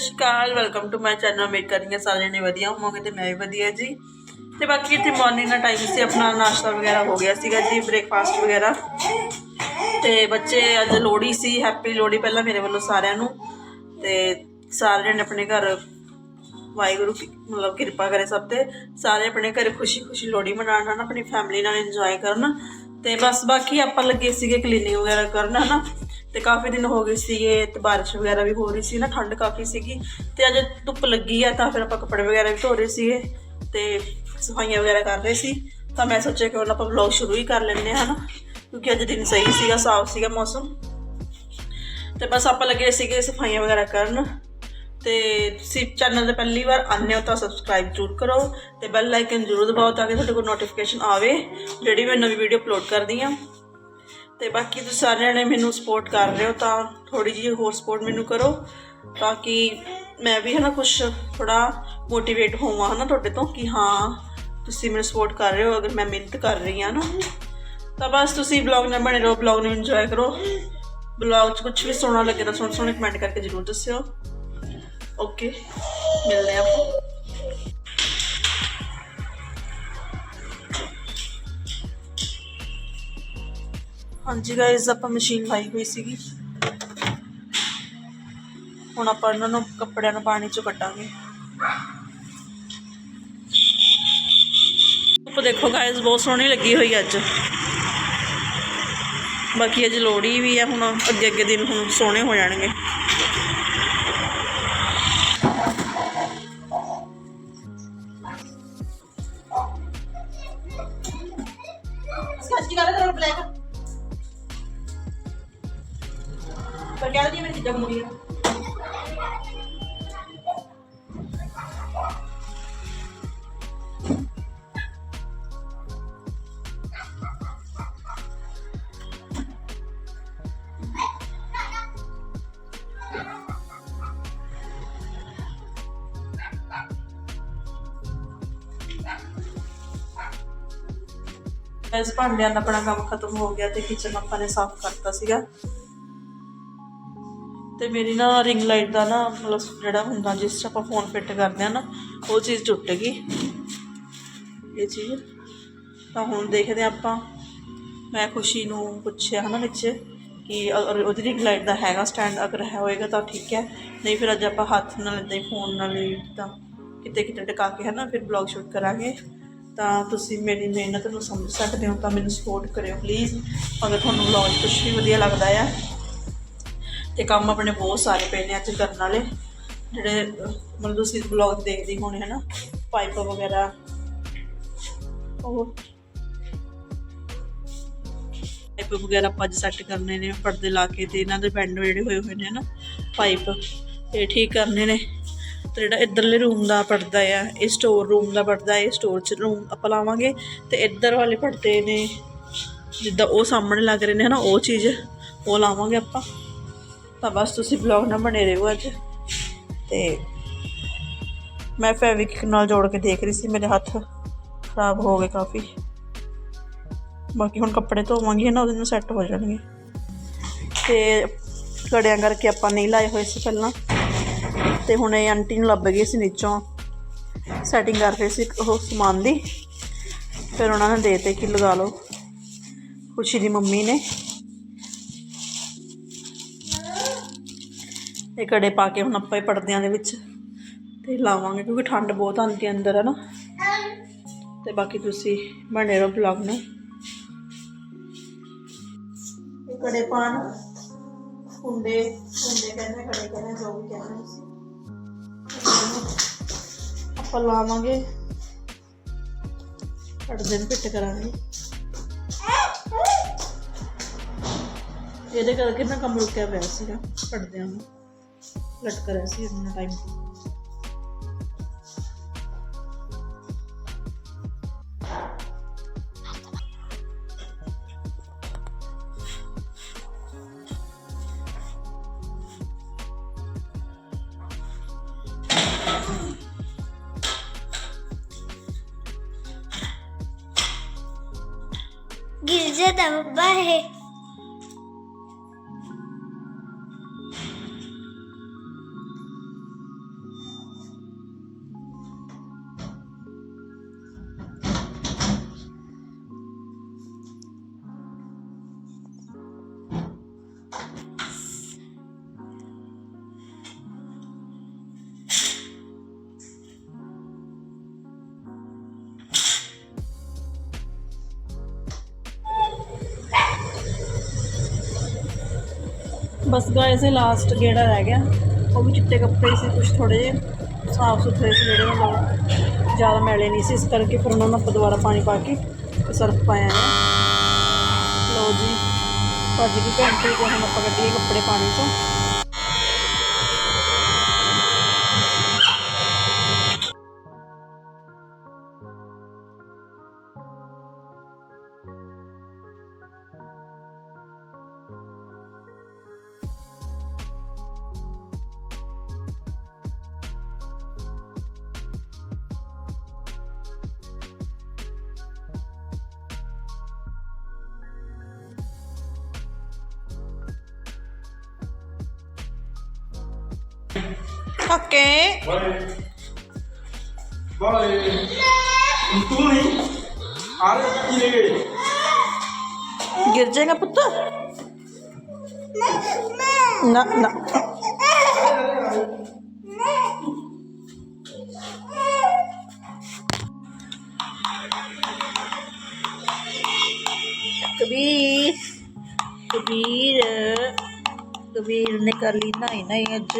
ਨਮਸਕਾਰ welcome to my channel ਉਮੀਦ ਕਰਦੀ ਸਾਰੇ ਜਣੇ ਵਧੀਆ ਹੋਵੋਗੇ ਤੇ ਮੈਂ ਵੀ ਵਧੀਆ ਜੀ। ਤੇ ਬਾਕੀ ਇੱਥੇ ਮਾਰਨਿੰਗ ਦਾ ਟਾਈਮ ਸੀ, ਆਪਣਾ ਨਾਸ਼ਤਾ ਵਗੈਰਾ ਹੋ ਗਿਆ ਸੀਗਾ ਜੀ ਬ੍ਰੇਕਫਾਸਟ ਵਗੈਰਾ। ਤੇ ਬੱਚੇ ਅੱਜ ਲੋਹੜੀ ਸੀ ਹੈਪੀ ਲੋਹੜੀ ਪਹਿਲਾਂ ਮੇਰੇ ਵੱਲੋਂ ਸਾਰਿਆਂ ਨੂੰ। ਤੇ ਸਾਰੇ ਜਣੇ ਆਪਣੇ ਘਰ ਵਾਹਿਗੁਰੂ ਮਤਲਬ ਕਿਰਪਾ ਕਰੇ ਸਭ ਤੇ। ਸਾਰੇ ਆਪਣੇ ਘਰ ਖੁਸ਼ੀ ਖੁਸ਼ੀ ਲੋਹੜੀ ਮਨਾਉਣ, ਹਨ, ਆਪਣੀ ਫੈਮਿਲੀ ਨਾਲ ਇੰਜੋਏ ਕਰਨ। ਤੇ ਬਸ ਬਾਕੀ ਆਪਾਂ ਲੱਗੇ ਸੀਗੇ ਕਲੀਨਿੰਗ ਵਗੈਰਾ ਕਰਨ, ਹਨਾ। ਤੇ ਕਾਫੀ ਦਿਨ ਹੋ ਗਏ ਸੀਗੇ ਤੇ ਬਾਰਿਸ਼ ਵਗੈਰਾ ਵੀ ਹੋ ਰਹੀ ਸੀ ਨਾ, ਠੰਡ ਕਾਫੀ ਸੀਗੀ ਤੇ ਅੱਜ ਧੁੱਪ ਲੱਗੀ ਆ ਤਾਂ ਫਿਰ ਆਪਾਂ ਕੱਪੜੇ ਵਗੈਰਾ ਵੀ ਧੋ ਰਹੇ ਸੀਗੇ ਤੇ ਸਫਾਈਆਂ ਵਗੈਰਾ ਕਰ ਰਹੇ ਸੀ। ਤਾਂ ਮੈਂ ਸੋਚਿਆ ਕਿ ਹੁਣ ਆਪਾਂ ਵਲੌਗ ਸ਼ੁਰੂ ਹੀ ਕਰ ਲੈਂਦੇ ਹਾਂ ਨਾ ਕਿਉਂਕਿ ਅੱਜ ਦਿਨ ਸਹੀ ਸੀਗਾ, ਸਾਫ਼ ਸੀਗਾ ਮੌਸਮ। ਤੇ ਬਸ ਆਪਾਂ ਲੱਗੇ ਸੀਗੇ ਸਫਾਈਆਂ ਵਗੈਰਾ ਕਰਨ ਤੇ ਤੁਸੀਂ ਚੈਨਲ ਤੇ ਪਹਿਲੀ ਵਾਰ ਆਨੇ ਹੋ ਤਾਂ ਸਬਸਕ੍ਰਾਈਬ ਜ਼ਰੂਰ ਕਰੋ ਤੇ ਬੈਲ ਆਈਕਨ ਜ਼ਰੂਰ ਦਬਾਓ ਤਾਂ ਕਿ ਤੁਹਾਡੇ ਕੋਲ ਨੋਟੀਫਿਕੇਸ਼ਨ ਆਵੇ, ਜਿਹੜੀ ਮੈਂ ਨਵੀਂ ਵੀਡੀਓ ਅਪਲੋਡ ਕਰਦੀ ਆ ਤੇ ਬਾਕੀ ਤੁਸੀਂ ਸਾਰਿਆਂ ਨੇ ਮੈਨੂੰ ਸਪੋਰਟ ਕਰ ਰਹੇ ਹੋ ਤਾਂ ਥੋੜੀ ਜਿਹੀ ਹੋਰ ਸਪੋਰਟ ਮੈਨੂੰ ਕਰੋ ਤਾਂ ਕਿ ਮੈਂ ਵੀ ਹਨਾ ਕੁਝ ਥੋੜਾ ਮੋਟੀਵੇਟ ਹੋਵਾਂ ਹਨਾ ਤੁਹਾਡੇ ਤੋਂ ਕਿ ਹਾਂ, ਤੁਸੀਂ ਮੈਨੂੰ ਸਪੋਰਟ ਕਰ ਰਹੇ ਹੋ, ਅਗਰ ਮੈਂ ਮਿਹਨਤ ਕਰ ਰਹੀ ਹਾਂ ਨਾ। ਤਾਂ ਬਸ ਤੁਸੀਂ ਬਲੌਗ ਨਾਲ ਬਣੇ ਰਹੋ ਬਲੌਗ ਨੂੰ ਇੰਜੋਏ ਕਰੋ। ਬਲੌਗ 'ਚ ਕੁਝ ਵੀ ਸੋਹਣਾ ਲੱਗੇ ਤਾਂ ਸੋਹਣੇ ਸੋਹਣੇ ਕਮੈਂਟ ਕਰਕੇ ਜ਼ਰੂਰ ਦੱਸਿਓ। ਓਕੇ ਮਿਲਦੇ ਹਾਂ ਹਾਂਜੀ ਗਾਇਸ ਆਪਾਂ ਮਸ਼ੀਨ ਲਾਈ ਹੋਈ ਸੀਗੀ। ਹੁਣ ਆਪਾਂ ਇਹਨਾਂ ਨੂੰ ਕੱਪੜਿਆਂ ਨੂੰ ਪਾਣੀ ਚੋਂ ਕੱਟਾਂਗੇ ਧੁੱਪ ਦੇਖੋ ਗਾਇਸ ਬਹੁਤ ਸੋਹਣੀ ਲੱਗੀ ਹੋਈ ਅੱਜ। ਬਾਕੀ ਅੱਜ ਲੋਹੜੀ ਵੀ ਆ, ਹੁਣ ਅੱਗੇ ਅੱਗੇ ਦਿਨ ਹੁਣ ਸੋਹਣੇ ਹੋ ਜਾਣਗੇ। ਇਸ ਭਾਂਡਿਆਂ ਦਾ ਆਪਣਾ ਕੰਮ ਖਤਮ ਹੋ ਗਿਆ ਤੇ ਕਿਚਨ ਆਪਾਂ ਨੇ ਸਾਫ਼ ਕਰਤਾ ਸੀਗਾ। ਤੇ ਮੇਰੀ ਨਾ ਰਿੰਗ ਲਾਈਟ ਦਾ ਨਾ ਮਤਲਬ ਜਿਹੜਾ ਹੁੰਦਾ, ਜਿਸ 'ਚ ਆਪਾਂ ਫੋਨ ਫਿੱਟ ਕਰਦੇ ਆ ਨਾ, ਉਹ ਚੀਜ਼ ਟੁੱਟ ਗਈ। ਇਹ ਚੀਜ਼। ਤਾਂ ਹੁਣ ਦੇਖਦੇ ਹਾਂ ਆਪਾਂ। ਮੈਂ ਖੁਸ਼ੀ ਨੂੰ ਪੁੱਛਿਆ ਹਨਾ ਵਿੱਚ ਕਿ ਉਹਦੀ ਰਿੰਗ ਲਾਈਟ ਦਾ ਹੈਗਾ ਸਟੈਂਡ ਅਗਰ ਹੈ ਹੋਏਗਾ ਤਾਂ ਠੀਕ ਹੈ। ਨਹੀਂ ਫਿਰ ਅੱਜ ਆਪਾਂ ਹੱਥ ਨਾਲ ਇਦਾਂ ਹੀ ਫੋਨ ਨਾਲ ਹੀ ਤਾਂ ਕਿਤੇ ਕਿਤੇ ਟਿਕਾ ਕੇ ਹੈ ਨਾ ਫਿਰ ਬਲੌਗ ਸ਼ੂਟ ਕਰਾਂਗੇ। ਤਾਂ ਤੁਸੀਂ ਮੇਰੀ ਮਿਹਨਤ ਨੂੰ ਸਮਝ ਸਕਦੇ ਹੋ, ਤਾਂ ਮੈਨੂੰ ਸਪੋਰਟ ਕਰਿਓ ਪਲੀਜ਼ ਅਗਰ ਤੁਹਾਨੂੰ ਵਲੌਗ ਕੁਝ ਵੀ ਵਧੀਆ ਲੱਗਦਾ ਆ ਤੇ ਕੰਮ ਆਪਣੇ ਬਹੁਤ ਸਾਰੇ ਪਏ ਨੇ ਅੱਜ ਕਰਨ ਵਾਲੇ। ਜਿਹੜੇ, ਮਤਲਬ ਤੁਸੀਂ ਵਲੌਗ ਦੇਖਦੇ ਹੀ ਹੋਣੇ, ਹਨਾ? ਪਾਈਪ ਵਗੈਰਾ। ਉਹ ਪਾਈਪ ਵਗੈਰਾ ਆਪਾਂ ਅੱਜ ਸੈੱਟ ਕਰਨੇ ਨੇ, ਪਰਦੇ ਲਾ ਕੇ ਤੇ ਇਹਨਾਂ ਦੇ ਬੈਂਡ ਜਿਹੜੇ ਹੋਏ ਹੋਏ ਨੇ, ਹਨਾ? ਪਾਈਪ ਇਹ ਠੀਕ ਕਰਨੇ ਨੇ। ਤੇ ਜਿਹੜਾ ਇਧਰਲੇ ਰੂਮ ਦਾ ਪਰਦਾ ਆ, ਇਹ ਸਟੋਰ ਰੂਮ ਦਾ ਪਰਦਾ, ਇਹ ਸਟੋਰ ਚ ਰੂਮ ਆਪਾਂ ਲਾਵਾਂਗੇ ਤੇ ਇੱਧਰ ਵਾਲੇ ਪਰਦੇ ਨੇ, ਜਿੱਦਾਂ ਉਹ ਸਾਹਮਣੇ ਲੱਗ ਰਹੇ ਨੇ ਹਨਾ, ਉਹ ਚੀਜ਼ ਉਹ ਲਾਵਾਂਗੇ ਆਪਾਂ। ਤਾਂ ਬਸ ਤੁਸੀਂ ਬਲੌਗ ਨਾਲ ਬਣੇ ਰਹੋ ਅੱਜ। ਤੇ ਮੈਂ ਫੈਵਿਕ ਨਾਲ ਜੋੜ ਕੇ ਦੇਖ ਰਹੀ ਸੀ, ਮੇਰੇ ਹੱਥ ਖਰਾਬ ਹੋ ਗਏ ਕਾਫੀ। ਬਾਕੀ ਹੁਣ ਕੱਪੜੇ ਧੋਵਾਂਗੀ ਨਾ, ਉਹਦੇ ਨਾਲ ਸੈੱਟ ਹੋ ਜਾਣਗੇ। ਤੇ ਕੜਿਆਂ ਕਰਕੇ ਆਪਾਂ ਨਹੀਂ ਲਾਏ ਹੋਏ ਸੀ ਪਹਿਲਾਂ। ਤੇ ਹੁਣ ਇਹ ਆਂਟੀ ਨੂੰ ਲੱਭ ਗਏ ਸੀ ਨੀਚੋਂ। ਸੈਟਿੰਗ ਕਰ ਰਹੇ ਸੀ ਉਹ ਸਮਾਨ ਦੀ। ਫਿਰ ਉਹਨਾਂ ਨੇ ਦੇਤੇ ਕਿ ਲਗਾ ਲਓ। ਖੁਸ਼ੀ ਦੀ ਮੰਮੀ ਨੇ। ਇਹ ਕੜੇ ਪਾ ਕੇ ਹੁਣ ਆਪਾਂ ਇਹ ਪਰਦਿਆਂ ਦੇ ਵਿੱਚ ਤੇ ਲਾਵਾਂਗੇ ਕਿਉਂਕਿ ਠੰਡ ਬਹੁਤ ਆਉਂਦੀ ਹੈ ਅੰਦਰ, ਹੈ ਨਾ? ਤੇ ਬਾਕੀ ਤੁਸੀਂ ਬਣੇ ਰਹੋ ਬਲੌਗ ਨੂੰ। ਇਹ ਕੜੇ ਪਾਣ। ਕੁੰਡੇ ਕੁੰਡੇ ਕਹਿੰਦੇ, ਕੜੇ ਕਹਿੰਦੇ, ਜੋ ਵੀ ਕਹਿੰਦੇ। ਆਪਾਂ ਲਾਵਾਂਗੇ। ਪਰਦੇ ਨੂੰ ਪਿੱਟ ਕਰਾਂਗੇ। ਇਹਦੇ ਕਰਕੇ ਨਾ ਕੰਮ ਰੁਕਿਆ ਪਿਆ ਸੀਗਾ ਪੜਦਿਆਂ ਨੂੰ। ਲਟਕ ਰਿਹਾ ਸੀ ਇੰਨਾ ਟਾਈਮ माझा डब्बा आहे. ਬਸ ਗਾਇਸ ਇਹ ਲਾਸਟ ਜਿਹੜਾ ਰਹਿ ਗਿਆ। ਉਹ ਵੀ ਚਿੱਟੇ ਕੱਪੜੇ ਸੀ ਕੁਝ ਥੋੜੇ ਜਿਹੇ ਸਾਫ਼ ਸੁਥਰੇ ਸੀ ਜਿਹੜੇ, ਮਤਲਬ ਜ਼ਿਆਦਾ ਮੈਲੇ ਨਹੀਂ ਸੀ। ਇਸ ਕਰਕੇ ਫਿਰ ਉਹਨਾਂ ਨੂੰ ਆਪਾਂ ਦੁਬਾਰਾ ਪਾਣੀ ਪਾ ਕੇ ਸਰਫ ਪਾਇਆ ਹੈ। ਲਓ ਜੀ, ਭੱਜ ਗਈ ਘੰਟੇ ਤੇ ਹੁਣ ਆਪਾਂ ਕੱਢੀਏ ਕੱਪੜੇ ਪਾਣੀ ਚੋਂ ਤੂੰ ਨਹੀਂ ਆ ਰਹੇ ਕੀ ਲੈ ਗਏ ਗਿਰ ਜਾਏਗਾ ਪੁੱਤ? ਨਾ ਨਾ। ਕਬੀਰ ਕਬੀਰ। ਕਬੀਰ ਨੇ ਕਰ ਲਈ ਨਹੀਂ ਨਹੀਂ ਅੱਜ।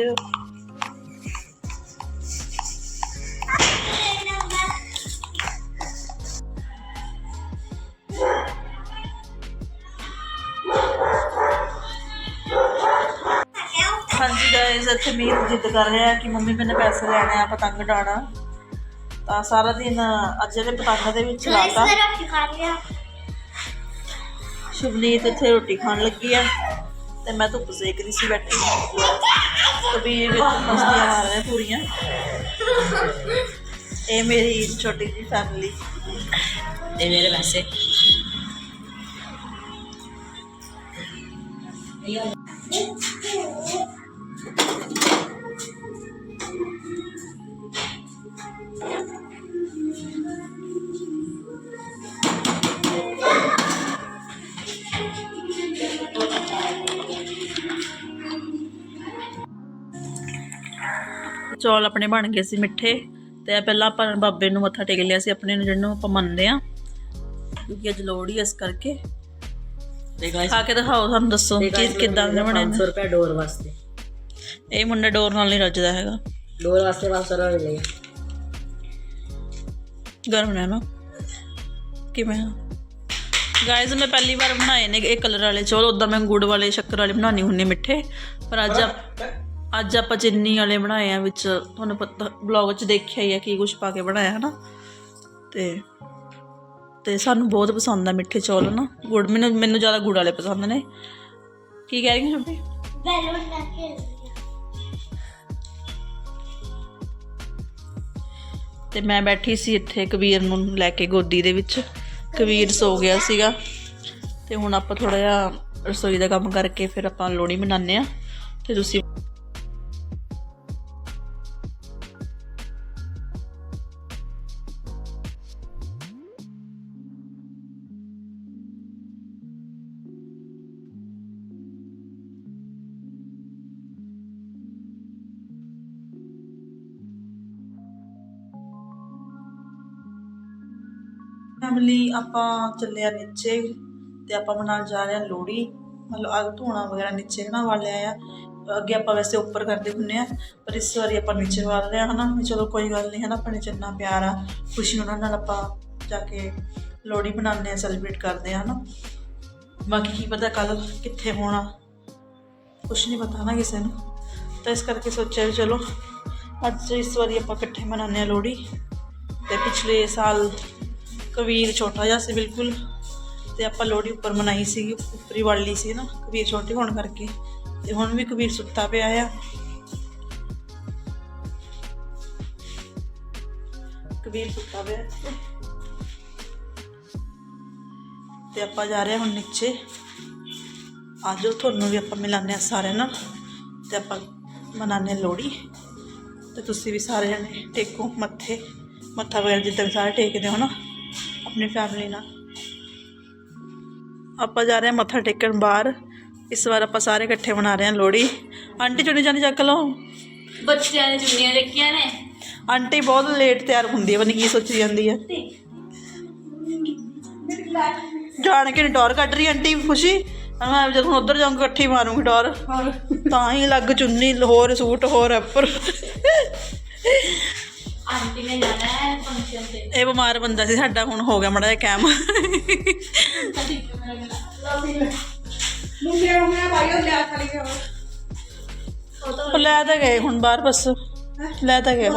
ਇੱਥੇ ਮੀਰ ਜਿੱਦ ਕਰ ਰਿਹਾ ਕਿ ਮੰਮੀ ਮੈਨੇ ਪੈਸੇ ਲੈਣੇ ਆ ਪਤੰਗ ਡਾਣਾ ਤਾਂ ਸਾਰਾ ਦਿਨ ਅੱਜ ਇਹਨੇ ਪਤੰਗ ਦੇ ਵਿੱਚ ਲਾਤਾ। ਰੋਟੀ ਖਾ ਲਿਆ ਸ਼ੁਭਨੀਤ ਇੱਥੇ ਰੋਟੀ ਖਾਣ ਲੱਗੀ ਆ ਤੇ ਮੈਂ ਧੁੱਪ ਸੇਕ ਰਹੀ ਸੀ ਬੈਠੀ। ਕਬੀਰ ਵਿੱਚ ਮਸਤੀਆਂ ਮਾਰ ਰਿਹਾ ਪੂਰੀਆਂ। ਇਹ ਮੇਰੀ ਛੋਟੀ ਜਿਹੀ ਫੈਮਿਲੀ ਇਹ ਮੇਰੇ ਵੈਸੇ ਚੌਲ ਆਪਣੇ ਬਣ ਗਏ ਸੀ ਮਿੱਠੇ ਤੇ ਇਹ ਪਹਿਲਾਂ ਆਪਾਂ ਬਾਬੇ ਨੂੰ ਮੱਥਾ ਟੇਕ ਲਿਆ ਸੀ ਆਪਣੇ ਨੂੰ ਜਿਹਨੂੰ ਆਪਾਂ ਮੰਨਦੇ ਆ ਕਿਉਂਕਿ ਅੱਜ ਲੋਹੜੀ ਇਸ ਕਰਕੇ। ਤੇ ਗਾਇਸ ਖਾ ਕੇ ਦਿਖਾਓ ਸਾਨੂੰ ਦੱਸੋ ਚੀਜ਼ ਕਿੱਦਾਂ ਦੇ ਬਣੇ ਨੇ। 500 ਰੁਪਏ ਡੋਰ ਵਾਸਤੇ। ਇਹ ਮੁੰਡਾ ਡੋਰ ਨਾਲ ਨਹੀਂ ਰੱਜਦਾ ਹੈਗਾ। ਡੋਰ ਵਾਸਤੇ 500 ਰੁਪਏ ਮਿਲੇ ਗਰਮ ਨੇ ਨਾ ਕਿਵੇਂ ਗਾਇਜ਼ ਮੈਂ ਪਹਿਲੀ ਵਾਰ ਬਣਾਏ ਨੇ ਇਹ ਕਲਰ ਵਾਲੇ ਚੌਲ ਉਦਾਂ ਮੈਂ ਗੁੜ ਵਾਲੇ ਸ਼ੱਕਰ ਵਾਲੇ ਬਣਾਉਣੀ ਹੁੰਦੀ ਮਿੱਠੇ। ਪਰ ਅੱਜ ਅੱਜ ਆਪਾਂ ਚੀਨੀ ਵਾਲੇ ਬਣਾਏ ਆ ਵਿੱਚ ਤੁਹਾਨੂੰ ਪਤਾ ਬਲੌਗ 'ਚ ਦੇਖਿਆ ਹੀ ਆ ਕੀ ਕੁਝ ਪਾ ਕੇ ਬਣਾਇਆ ਹਨਾ? ਤੇ ਤੇ ਸਾਨੂੰ ਬਹੁਤ ਪਸੰਦ ਆ ਮਿੱਠੇ ਚੌਲ ਨਾ ਗੁੜ ਮੈਨੂੰ ਮੈਨੂੰ ਜ਼ਿਆਦਾ ਗੁੜ ਵਾਲੇ ਪਸੰਦ ਨੇ। ਕੀ ਕਹਿ ਰਹੀ ਹਾਂ? ਛੋਟੀ ਬੈਲੂਨ ਲਾ ਕੇ ਤੇ ਮੈਂ ਬੈਠੀ ਸੀ ਇੱਥੇ ਕਬੀਰ ਨੂੰ ਲੈ ਕੇ ਗੋਦੀ ਦੇ ਵਿੱਚ। ਕਬੀਰ ਸੋ ਗਿਆ ਸੀਗਾ। ਤੇ ਹੁਣ ਆਪਾਂ ਥੋੜਾ ਜਿਹਾ ਰਸੋਈ ਦਾ ਕੰਮ ਕਰਕੇ ਫਿਰ ਆਪਾਂ ਲੋਹੜੀ ਮਨਾਉਂਦੇ ਆ ਤੇ ਤੁਸੀਂ ਆਪਾਂ ਚੱਲੇ ਆ ਨੀਚੇ ਤੇ ਆਪਾਂ ਮਨਾਉਣ ਜਾ ਰਹੇ ਆ ਲੋਹੜੀ, ਮਤਲਬ ਅੱਗ ਧੋਣਾ ਵਗੈਰਾ ਨੀਚੇ ਨਾ ਵਾਲਿਆ ਆ। ਅੱਗੇ ਆਪਾਂ ਵੈਸੇ ਉੱਪਰ ਕਰਦੇ ਹੁੰਨੇ ਆ, ਪਰ ਇਸ ਵਾਰੀ ਆਪਾਂ ਨੀਚੇ ਵਾਲ ਰਹੇ ਆ ਹਨਾ, ਵੀ ਚਲੋ ਕੋਈ ਗੱਲ ਨਹੀਂ ਹਨਾ, ਆਪਣੇ ਚ ਇੰਨਾ ਪਿਆਰ ਆ, ਖੁਸ਼ੀ ਉਹਨਾਂ ਨਾਲ ਆਪਾਂ ਜਾ ਕੇ ਲੋਹੜੀ ਮਨਾਉਂਦੇ ਆ ਸੈਲੀਬ੍ਰੇਟ ਕਰਦੇ ਆ ਹਨਾ। ਬਾਕੀ ਕੀ ਪਤਾ ਕੱਲ ਕਿੱਥੇ ਹੋਣਾ, ਕੁਛ ਨਹੀਂ ਪਤਾ ਨਾ ਕਿਸੇ ਨੂੰ। ਤਾਂ ਇਸ ਕਰਕੇ ਸੋਚਿਆ ਵੀ ਚਲੋ, ਅੱਜ ਇਸ ਵਾਰੀ ਆਪਾਂ ਇਕੱਠੇ ਮਨਾਉਂਦੇ ਆ ਲੋਹੜੀ, ਤੇ ਪਿਛਲੇ ਸਾਲ ਕਬੀਰ ਛੋਟਾ ਜਿਹਾ ਸੀ ਬਿਲਕੁਲ ਤੇ ਆਪਾਂ ਲੋਹੜੀ ਉੱਪਰ ਮਨਾਈ ਸੀਗੀ ਉੱਪਰੀ ਵਾਲੀ ਸੀ ਨਾ, ਕਬੀਰ ਛੋਟੀ ਹੋਣ ਕਰਕੇ ਤੇ ਹੁਣ ਵੀ ਕਬੀਰ ਸੁੱਤਾ ਪਿਆ ਆ। ਕਬੀਰ ਸੁੱਤਾ ਪਿਆ ਇੱਥੇ। ਤੇ ਆਪਾਂ ਜਾ ਰਹੇ ਹਾਂ ਹੁਣ ਨੀਚੇ। ਆਜੋ ਤੁਹਾਨੂੰ ਵੀ ਆਪਾਂ ਮਿਲਾਨੇ ਆ ਸਾਰਿਆਂ ਨਾਲ ਤੇ ਆਪਾਂ ਮਨਾਨੇ ਲੋਹੜੀ। ਤੇ ਤੁਸੀਂ ਵੀ ਸਾਰੇ ਜਣੇ ਟੇਕੋ ਮੱਥੇ। ਮੱਥਾ ਵਗੈਰਾ ਜਿੱਦਾਂ ਵੀ ਸਾਰੇ ਟੇਕਦੇ ਹੋ ਨਾ। ਆਪਣੀ ਫੈਮਿਲੀ ਨਾਲ। ਆਪਾਂ ਜਾ ਰਹੇ ਹਾਂ ਮੱਥਾ ਟੇਕਣ ਬਾਹਰ। ਇਸ ਵਾਰ ਆਪਾਂ ਸਾਰੇ ਇਕੱਠੇ ਮਨਾ ਰਹੇ ਹਾਂ ਲੋਹੜੀ। ਆਂਟੀ ਚੁਣੀ ਜਾਣੀ ਚੱਕ ਲਓ। ਬੱਚਿਆਂ ਨੇ ਚੁੰਨੀਆਂ ਰੱਖੀਆਂ ਨੇ। ਆਂਟੀ ਬਹੁਤ ਲੇਟ ਤਿਆਰ ਹੁੰਦੀ ਹੈ ਪਤਾ ਨਹੀਂ ਕੀ ਸੋਚੀ ਜਾਂਦੀ ਹੈ। ਜਾਣ ਕੇ ਟੌਰ ਕੱਢ ਰਹੀ ਆਂਟੀ ਖੁਸ਼ੀ। ਮੈਂ ਜਦ ਹੁਣ ਉਧਰ ਜਾਊਂਗੀ ਇਕੱਠੀ ਮਾਰੂੰਗੀ ਡੋਰ। ਤਾਂ ਹੀ ਲੱਗ ਚੁੰਨੀ ਹੋਰ ਸੂਟ ਹੋਰ ਉੱਪਰ ਆਂਟੀ ਨੇ ਜਾਣਾ ਹੈ ਫੰਕਸ਼ਨ ਤੇ। ਇਹ ਬਿਮਾਰ ਬੰਦਾ ਸੀ ਸਾਡਾ ਹੁਣ ਹੋ ਗਿਆ ਮੜਾ ਜਿਹਾ ਕੈਮ। ਉਹ ਲੈ ਤਾਂ ਗਏ ਹੁਣ ਬਾਹਰ ਬਸ। ਲੈ ਤਾਂ ਗਏ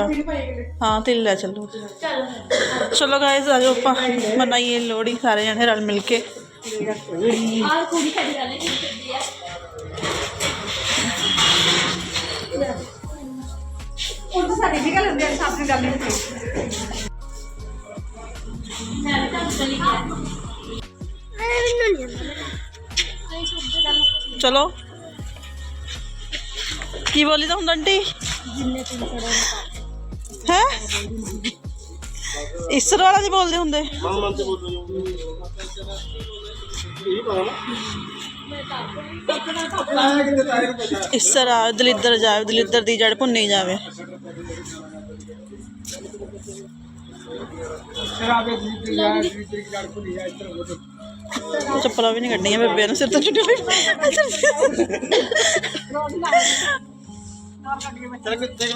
ਹਾਂ ਤਿਲ ਲੈ ਚੱਲੋ। ਚਲੋ ਚਲੋ ਗਾਇਸ ਆਜੋ ਆਪਾਂ। ਮਨਾਈਏ ਲੋਹੜੀ ਸਾਰੇ ਜਣੇ ਰਲ ਮਿਲ ਕੇ। ਆਹ ਕੁੜੀ ਸਾਡੀ ਗੱਲ ਨਹੀਂ ਕਰਦੀ ਆ ਮੈਂ ਵੀ ਤਾਂ ਚਲੀ ਗਿਆ ਚਲੋ। ਕੀ ਬੋਲੀ ਤਾਂ ਹੁੰਦਾ ਆਂਟੀ? ਹੈ? ਇਸਰ ਵਾਲਾ ਨਹੀਂ ਬੋਲਦੇ ਹੁੰਦੇ। ਮਨ ਮਨ ਤੇ ਬੋਲੋ ਇਹ ਪਤਾ ਨਾ ਇਸਰ ਆ ਦਲਿੱਦਰ ਜਾਵੇ ਦਲਿੱਦਰ ਦੀ ਜੜ ਭੁੰਨੀ ਜਾਵੇ। ਚੱਪਲਾਂ ਵੀ ਨਹੀਂ ਕੱਢਣੀਆਂ ਬੇਬੇ ਨੂੰ ਸਿਰ ਤੋਂ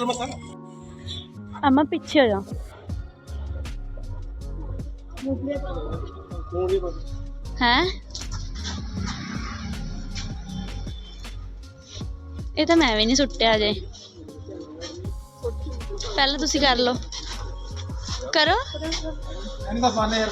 ਮਸਾਂ। ਅਮਾ ਪਿੱਛੇ ਆ ਜਾ। ਹੈ? ਇਹ ਤਾਂ ਮੈਂ ਵੀ ਨਹੀਂ ਸੁੱਟਿਆ ਅਜੇ। ਪਹਿਲਾਂ ਤੁਸੀਂ ਕਰ ਲਓ। ਕਰੋ। ਇਹਨੂੰ ਤਾਂ ਯਾਰ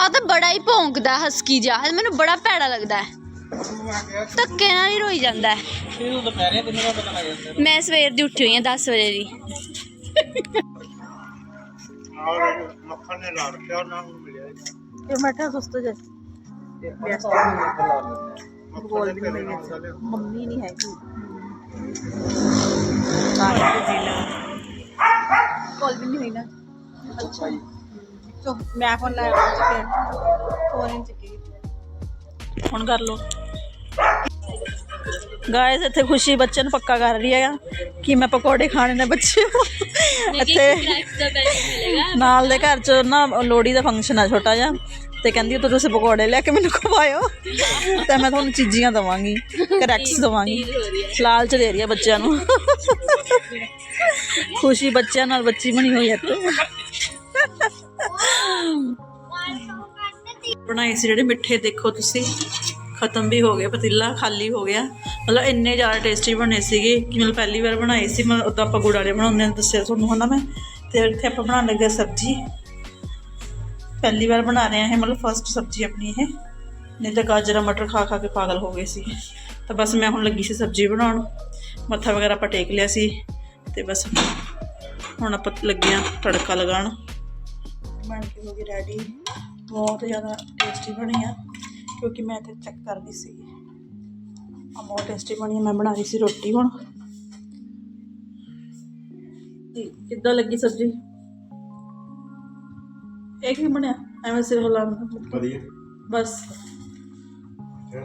ਆ ਤਾਂ ਬੜਾ ਹੀ ਭੌਂਕਦਾ ਹਸਕੀ ਜਾ ਮੈਨੂੰ ਬੜਾ ਭੈੜਾ ਲੱਗਦਾ ਹੈ। ਧੱਕੇ ਨਾਲ ਹੀ ਰੋਈ ਜਾਂਦਾ ਹੈ। ਇਹਨੂੰ ਦੁਪਹਿਰੇ ਤੈਨੂੰ ਤਾਂ ਪਤਾ ਲੱਗ ਜਾਂਦਾ ਮੈਂ ਸਵੇਰ ਦੀ ਉੱਠੀ ਹੋਈ ਹਾਂ 10 ਵਜੇ ਦੀ। ਔਰ ਮੱਖਣ ਨੇ ਲਾ ਰੱਖਿਆ ਨਾ ਮਿਲਿਆ ਇਹ ਬੈਠਾ ਸੁਸਤ ਜੇ। ਬੋਲ ਵੀ ਨਹੀਂ ਮੰਮੀ ਨਹੀਂ ਹੈਗੀ। ਕੋਲ ਵੀ ਨਹੀਂ ਹੋਈ ਨਾ। ਅੱਛਾ। ਚੋ ਮੈਂ ਫੋਨ ਲਾਇਆ ਫੋਨ ਹੀ ਚੱਕੀ ਹੁਣ ਕਰ ਲੋ ਗਾਇਸ ਇੱਥੇ ਖੁਸ਼ੀ ਬੱਚੇ ਨੂੰ ਪੱਕਾ ਕਰ ਰਹੀ ਹੈ ਕਿ ਮੈਂ ਪਕੌੜੇ ਖਾਣੇ ਨੇ ਬੱਚੇ। ਇੱਥੇ ਨਾਲ ਦੇ ਘਰ ਚ ਨਾ ਲੋਹੜੀ ਦਾ ਫੰਕਸ਼ਨ ਆ ਛੋਟਾ ਜਿਹਾ ਤੇ ਕਹਿੰਦੀ ਉਹ ਤੁਸੀਂ ਪਕੌੜੇ ਲੈ ਕੇ ਮੈਨੂੰ ਖਵਾਇਓ ਤੇ ਮੈਂ ਤੁਹਾਨੂੰ ਚੀਜ਼ੀਆਂ ਦਵਾਂਗੀ ਕਰੈਕਸ ਦਵਾਂਗੀ। ਲਾਲਚ ਦੇ ਰਹੀ ਹੈ ਬੱਚਿਆਂ ਨੂੰ। ਖੁਸ਼ੀ ਬੱਚਿਆਂ ਨਾਲ ਬੱਚੀ ਬਣੀ ਹੋਈ ਹੈ ਇੱਥੇ। ਬਣਾਏ ਸੀ ਜਿਹੜੇ ਮਿੱਠੇ ਦੇਖੋ ਤੁਸੀਂ। ਖਤਮ ਵੀ ਹੋ ਗਿਆ, ਪਤੀਲਾ ਖਾਲੀ ਹੋ ਗਿਆ। ਮਤਲਬ ਇੰਨੇ ਜ਼ਿਆਦਾ ਟੇਸਟੀ ਬਣੇ ਸੀਗੇ ਕਿ ਮਤਲਬ ਪਹਿਲੀ ਵਾਰ ਬਣਾਏ ਸੀ, ਮੈਂ ਉਦੋਂ ਆਪਾਂ ਗੁੜ ਵਾਲੇ ਬਣਾਉਂਦੇ ਨੇ ਦੱਸਿਆ ਤੁਹਾਨੂੰ ਹਨਾ ਮੈਂ। ਤੇ ਇੱਥੇ ਆਪਾਂ ਬਣਾਉਣ ਲੱਗੇ ਸਬਜ਼ੀ। ਪਹਿਲੀ ਵਾਰ ਬਣਾ ਰਹੇ ਹਾਂ ਇਹ, ਮਤਲਬ ਫਸਟ ਸਬਜ਼ੀ ਆਪਣੀ ਇਹ। ਨਹੀਂ ਤਾਂ ਗਾਜਰਾਂ, ਮਟਰ ਖਾ ਖਾ ਕੇ ਪਾਗਲ ਹੋ ਗਏ ਸੀ ਤਾਂ ਬਸ ਮੈਂ ਹੁਣ ਲੱਗੀ ਸੀ ਸਬਜ਼ੀ ਬਣਾਉਣ। ਮੱਥਾ ਵਗੈਰਾ ਆਪਾਂ ਟੇਕ ਲਿਆ ਸੀ। ਤੇ ਬਸ ਹੁਣ ਆਪਾਂ ਲੱਗੇ ਹਾਂ ਤੜਕਾ ਲਗਾਉਣ। ਬਣ ਕੇ ਹੋ ਗਈ ਰੈਡੀ ਬਹੁਤ ਜ਼ਿਆਦਾ ਟੇਸਟੀ ਬਣੀ ਆ। ਕਿਉਂਕਿ ਮੈਂ ਇੱਥੇ ਚੈੱਕ ਕਰਦੀ ਸੀ। ਆ ਬਹੁਤ ਟੇਸਟੀ ਬਣੀ ਮੈਂ ਬਣਾ ਰਹੀ ਸੀ ਰੋਟੀ ਹੁਣ। ਤੇ ਕਿੱਦਾਂ ਲੱਗੀ ਸਬਜ਼ੀ? ਇਹ ਕੀ ਬਣਿਆ? ਐਵੇਂ ਸਿਰ ਹਿਲਾਉਣ ਦਾ। ਵਧੀਆ। ਬਸ।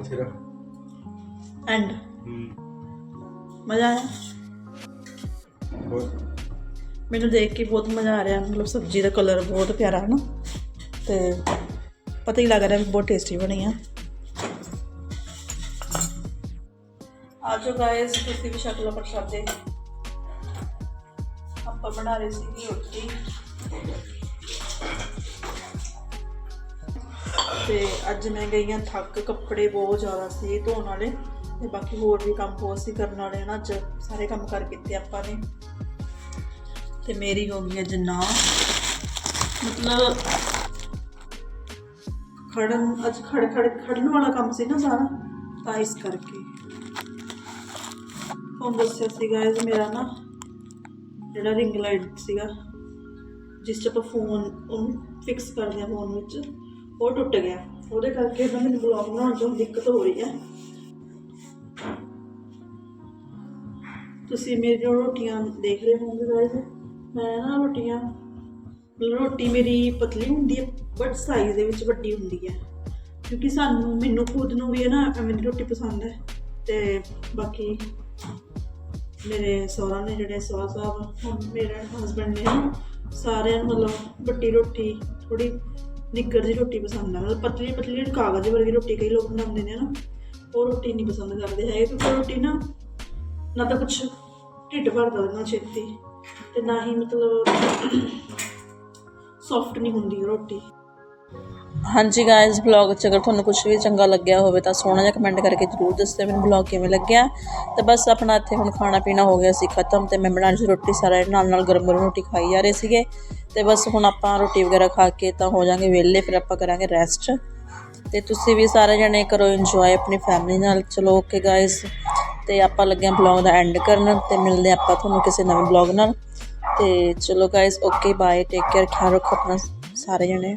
ਸਿਰਾ ਐਂਡ ਹੂੰ। ਮਜ਼ਾ ਆਇਆ? ਮੈਨੂੰ ਦੇਖ ਕੇ ਬਹੁਤ ਮਜ਼ਾ ਆ ਰਿਹਾ। ਮਤਲਬ ਸਬਜ਼ੀ ਦਾ ਕਲਰ ਬਹੁਤ ਪਿਆਰਾ ਹੈ ਨਾ। ਤੇ ਪਤਾ ਹੀ ਲੱਗ ਰਿਹਾ ਵੀ ਬਹੁਤ ਟੇਸਟੀ ਬਣੀ ਆ। ਆਜੋ ਗਾਇਸ ਤੁਸੀਂ ਵੀ ਸ਼ਕਲ ਪ੍ਰਸ਼ਾਦੇ। ਆਪਾਂ ਬਣਾ ਰਹੇ ਸੀ ਰੋਟੀ। ਤੇ ਅੱਜ ਮੈਂ ਗਈ ਹਾਂ ਥੱਕ, ਕੱਪੜੇ ਬਹੁਤ ਜ਼ਿਆਦਾ ਸੀ ਧੋਣ ਵਾਲੇ। ਤੇ ਬਾਕੀ ਹੋਰ ਵੀ ਕੰਮ ਬਹੁਤ ਸੀ ਕਰਨ ਵਾਲੇ ਨਾ ਅੱਜ ਸਾਰੇ ਕੰਮ ਕਰ ਕੀਤੇ ਆਪਾਂ ਨੇ। ਤੇ ਮੇਰੀ ਹੋ ਗਈ ਅੱਜ ਨਾ ਮਤਲਬ ਖੜਨ, ਅੱਜ ਖੜ ਖੜ, ਖੜਨ ਵਾਲਾ ਕੰਮ ਸੀ ਨਾ ਸਾਰਾ, ਤਾਂ ਇਸ ਕਰਕੇ। ਤੁਹਾਨੂੰ ਦੱਸਿਆ ਸੀਗਾ, ਇਹ ਮੇਰਾ ਨਾ ਜਿਹੜਾ ਰਿੰਗ ਲਾਈਟ ਸੀਗਾ, ਜਿਸ 'ਚ ਆਪਾਂ ਫੋਨ ਉਹਨੂੰ ਫਿਕਸ ਕਰਦੇ ਆ ਫੋਨ ਵਿੱਚ, ਉਹ ਟੁੱਟ ਗਿਆ। ਉਹਦੇ ਕਰਕੇ ਨਾ ਮੈਨੂੰ ਬਲੌਗ ਬਣਾਉਣ 'ਚ ਦਿੱਕਤ ਹੋ ਰਹੀ ਹੈ। ਤੁਸੀਂ ਮੇਰੀ ਜੋ ਰੋਟੀਆਂ ਦੇਖ ਰਹੇ ਹੋਵੋਗੇ ਗਾਇਸ ਮੈਂ ਨਾ ਰੋਟੀਆਂ ਰੋਟੀ ਮੇਰੀ ਪਤਲੀ ਹੁੰਦੀ ਹੈ ਬਟ ਸਾਈਜ਼ ਦੇ ਵਿੱਚ ਵੱਡੀ ਹੁੰਦੀ ਹੈ। ਕਿਉਂਕਿ ਸਾਨੂੰ, ਮੈਨੂੰ ਖੁਦ ਨੂੰ ਵੀ ਹੈ ਨਾ ਐਵੇਂ ਦੀ ਰੋਟੀ ਪਸੰਦ ਹੈ ਤੇ ਬਾਕੀ ਮੇਰੇ ਸਹੁਰਾ ਨੇ ਜਿਹੜੇ ਸਹੁਰਾ ਸਾਹਿਬ, ਹੁਣ ਮੇਰੇ ਹਸਬੰਡ ਨੇ ਸਾਰਿਆਂ ਨੂੰ ਮਤਲਬ ਵੱਡੀ ਰੋਟੀ ਥੋੜੀ ਨਿੱਗਰ ਦੀ ਰੋਟੀ ਪਸੰਦ ਆ। ਮਤਲਬ ਪਤਲੀ ਪਤਲੀ ਕਾਗਜ਼ ਵਰਗੀ ਰੋਟੀ ਕਈ ਲੋਕ ਬਣਾਉਂਦੇ ਨੇ ਨਾ, ਉਹ ਰੋਟੀ ਨਹੀਂ ਪਸੰਦ ਕਰਦੇ ਹੈਗੇ, ਕਿਉਂਕਿ ਉਹ ਰੋਟੀ ਨਾ ਨਾ ਤਾਂ ਕੁਛ ਢਿੱਡ ਭਰਦਾ ਉਹਦੇ ਨਾਲ ਛੇਤੀ ਤੇ ਨਾ ਹੀ ਮਤਲਬ ਸੌਫਟ ਨਹੀਂ ਹੁੰਦੀ ਰੋਟੀ। ਹਾਂਜੀ ਗਾਇਸ ਵਲੌਗ 'ਚ ਅਗਰ ਤੁਹਾਨੂੰ ਕੁਝ ਵੀ ਚੰਗਾ ਲੱਗਿਆ ਹੋਵੇ ਤਾਂ ਸੋਹਣਾ ਜਿਹਾ ਕਮੈਂਟ ਕਰਕੇ ਜ਼ਰੂਰ ਦੱਸਿਓ ਮੈਨੂੰ ਵਲੌਗ ਕਿਵੇਂ ਲੱਗਿਆ। ਤੇ ਬਸ ਆਪਣਾ ਇੱਥੇ ਹੁਣ ਖਾਣਾ ਪੀਣਾ ਹੋ ਗਿਆ ਸੀ ਖਤਮ ਤੇ ਮੈਂ ਬਣਾਉਣੀ ਸੀ ਰੋਟੀ ਸਾਰਾ ਨਾਲ ਨਾਲ ਗਰਮ ਗਰਮ ਰੋਟੀ ਖਾਈ ਜਾ ਰਹੇ ਸੀਗੇ। ਤੇ ਬਸ ਹੁਣ ਆਪਾਂ ਰੋਟੀ ਵਗੈਰਾ ਖਾ ਕੇ ਤਾਂ ਹੋ ਜਾਾਂਗੇ ਵਿਹਲੇ, ਫਿਰ ਆਪਾਂ ਕਰਾਂਗੇ ਰੈਸਟ ਤੇ ਤੁਸੀਂ ਵੀ ਸਾਰੇ ਜਣੇ ਕਰੋ ਇੰਜੋਏ ਆਪਣੀ ਫੈਮਿਲੀ ਨਾਲ। ਚਲੋ ਓਕੇ ਗਾਇਸ ਤੇ ਆਪਾਂ ਲੱਗੇ ਹਾਂ ਵਲੌਗ ਦਾ ਐਂਡ ਕਰਨ ਤੇ ਮਿਲਦੇ ਹਾਂ ਆਪਾਂ ਤੁਹਾਨੂੰ ਕਿਸੇ ਨਵੇਂ ਵਲੌਗ ਨਾਲ। ਤੇ ਚਲੋ guys okay bye take care ਖਿਆਲ ਰੱਖੋ ਆਪਣਾ ਸਾਰੇ ਜਣੇ।